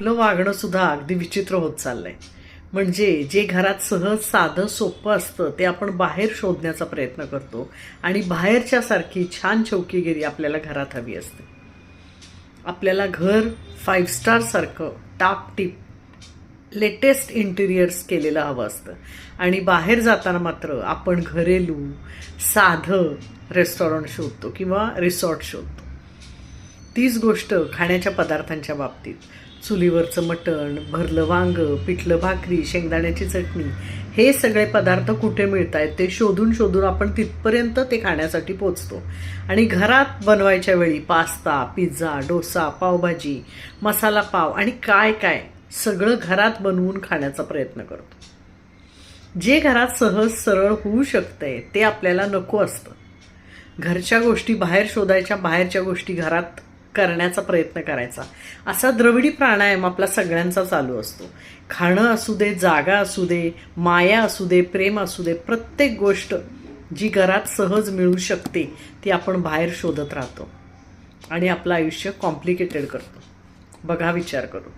आपलं वागणं सुद्धा अगदी विचित्र होत चाललंय. म्हणजे जे घरात सहज साधं सोपं असतं ते आपण बाहेर शोधण्याचा प्रयत्न करतो आणि बाहेरच्यासारखी छान चौकीगिरी आपल्याला घरात हवी असते. आपल्याला घर फाईव्ह स्टारसारखं टापटीप लेटेस्ट इंटिरियर्स केलेलं हवं असतं. आणि बाहेर जाताना मात्र आपण घरेलू साधं रेस्टॉरंट शोधतो किंवा रिसॉर्ट शोधतो. तीच गोष्ट खाण्याच्या पदार्थांच्या बाबतीत चुलीवरचं मटण भरलं वांग पिठलं भाकरी शेंगदाण्याची चटणी हे सगळे पदार्थ कुठे मिळत आहेत ते शोधून शोधून आपण तिथपर्यंत ते खाण्यासाठी पोचतो. आणि घरात बनवायच्या वेळी पास्ता पिझ्झा डोसा पावभाजी मसाला पाव आणि काय काय सगळं घरात बनवून खाण्याचा प्रयत्न करतो. जे घरात सहज सरळ होऊ शकतंय ते आपल्याला नको असतं. घरच्या गोष्टी बाहेर शोधायच्या बाहेरच्या गोष्टी घरात करण्याचा प्रयत्न करायचा. असा द्रविडी प्राणायाम आपला सगळ्यांचा चालू असतो. खाणं असू दे जागा असू दे माया असू दे प्रेम असू दे प्रत्येक गोष्ट जी घरात सहज मिळू शकते ती आपण बाहेर शोधत राहतो. आणि आपलं आयुष्य कॉम्प्लिकेटेड करतो. बघा विचार करू